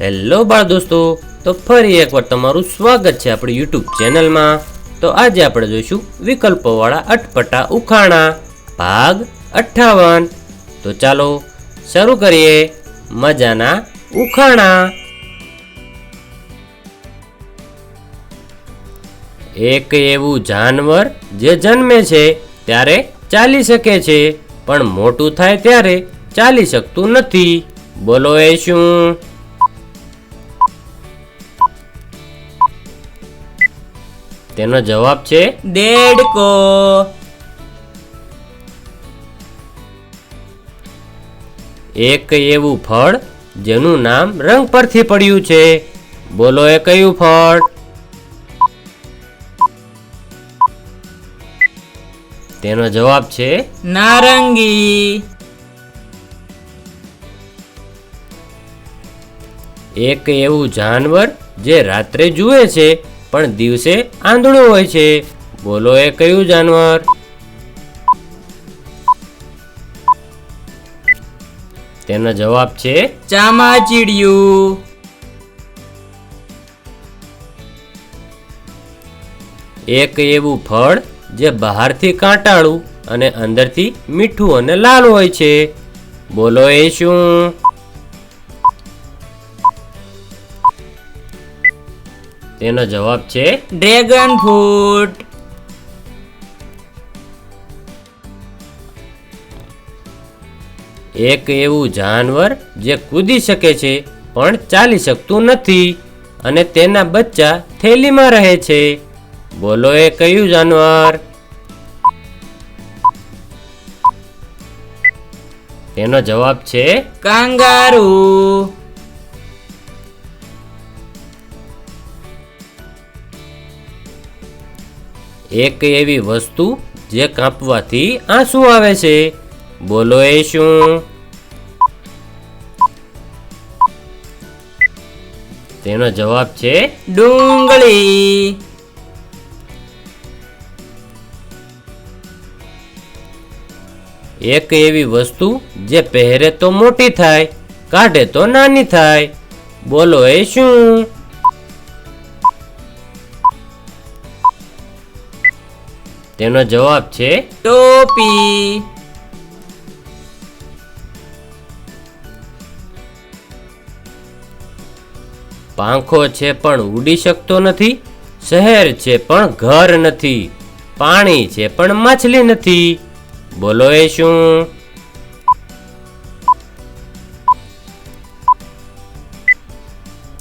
Hello બાળ દોસ્તો, તો ફરી એકવાર તમારું સ્વાગત છે આપણી યુટ્યુબ ચેનલમાં. તો આજે આપણે જોઈશું વિકલ્પોવાળા અટપટા ઉખાણા, ભાગ અઠ્ઠાવન. તો ચાલો શરૂ કરીએ મજાના ઉખાણા. એક એવું જાનવર જે જન્મે છે ત્યારે ચાલી શકે છે, પણ મોટું થાય ત્યારે ચાલી શકતું નથી. બોલો એ શું? તેનો જવાબ છે દેડકો. એક એવું ફળ જેનું નામ રંગ પરથી પડ્યું છે. બોલો એ કયું ફળ? તેનો જવાબ છે નારંગી. એક એવું જાનવર જે રાત્રે જુએ છે પણ દિવસે આંધળું હોય છે. બોલો એ કયું જાનવર? તેનો જવાબ છે ચામાચીડિયું. એક એવું ફળ જે બહારથી કાંટાળું અને અંદરથી મીઠું અને લાલ હોય છે. બોલો એ શું? તેનો જવાબ છે ડ્રેગન ફ્રૂટ. એક એવું જાનવર જે કૂદી શકે છે પણ ચાલી શકતું નથી અને તેના બચ્ચા થેલીમાં રહે છે. બોલો એ કયું જાનવર? તેનો જવાબ છે કાંગારૂ. એક એવી વસ્તુ જે કાપવાથી આંસુ આવે છે. બોલો એ શું? તેનો જવાબ છે ડુંગળી. એક એવી વસ્તુ જે પહેરે તો મોટી થાય, કાઢે તો નાની થાય. બોલો એ શું? તેનો જવાબ છે ટોપી. પાંખો છે પણ ઉડી શકતો નથી, શહેર છે પણ ઘર નથી, પાણી છે પણ માછલી નથી. બોલો એ શું?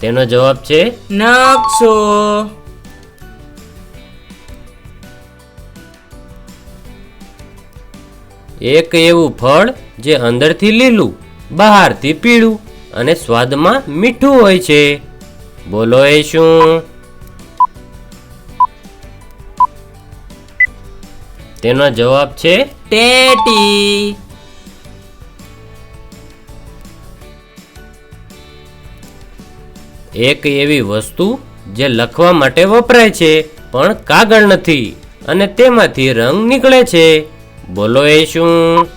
તેનો જવાબ છે નકશો. એક એવું ફળ જે અંદરથી લીલું, બહારથી પીળું અને સ્વાદમાં મીઠું હોય છે. બોલો એ શું? તેનો જવાબ છે ટેટી. એક એવી વસ્તુ જે લખવા માટે વપરાય છે, પણ કાગળ નથી અને તેમાંથી રંગ નીકળે છે. બોલો એ શું?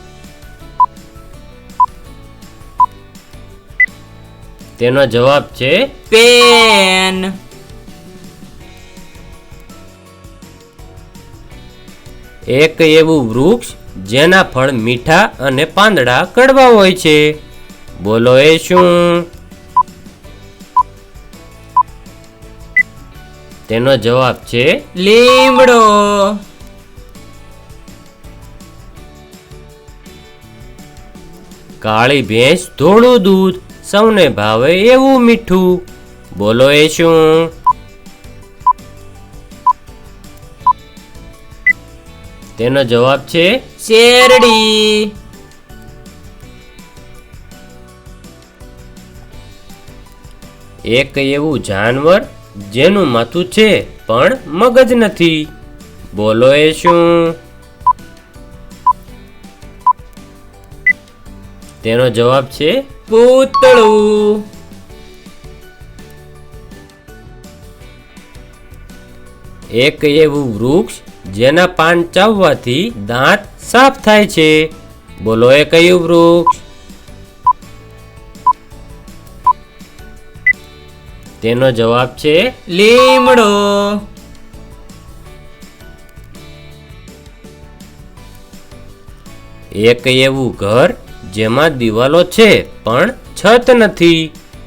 તેનો જવાબ છે પેન. એક એવું વૃક્ષ જેના ફળ મીઠા અને પાંદડા કડવા હોય છે. બોલો એ શું? તેનો જવાબ છે લીમડો. કાળી ભેંસ ધોળું દૂધ, સૌને ભાવે એવું મીઠું. બોલો એ શું? તેનો જવાબ છે શેરડી. એક એવું જાનવર જેનું માથું છે, પણ મગજ નથી. બોલો એ શું? તેનો જવાબ છે પૂતળું. એક એવું વૃક્ષ જેના પાન ચાવવાથી દાંત સાફ થાય છે. બોલો એ કયું વૃક્ષ? તેનો જવાબ છે લીમડો. એક એવું ઘર જેમાં દિવાલો છે પણ છત નથી.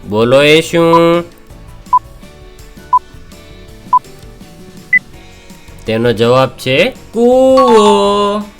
બોલો એ શું તેનો જવાબ છે કૂવો.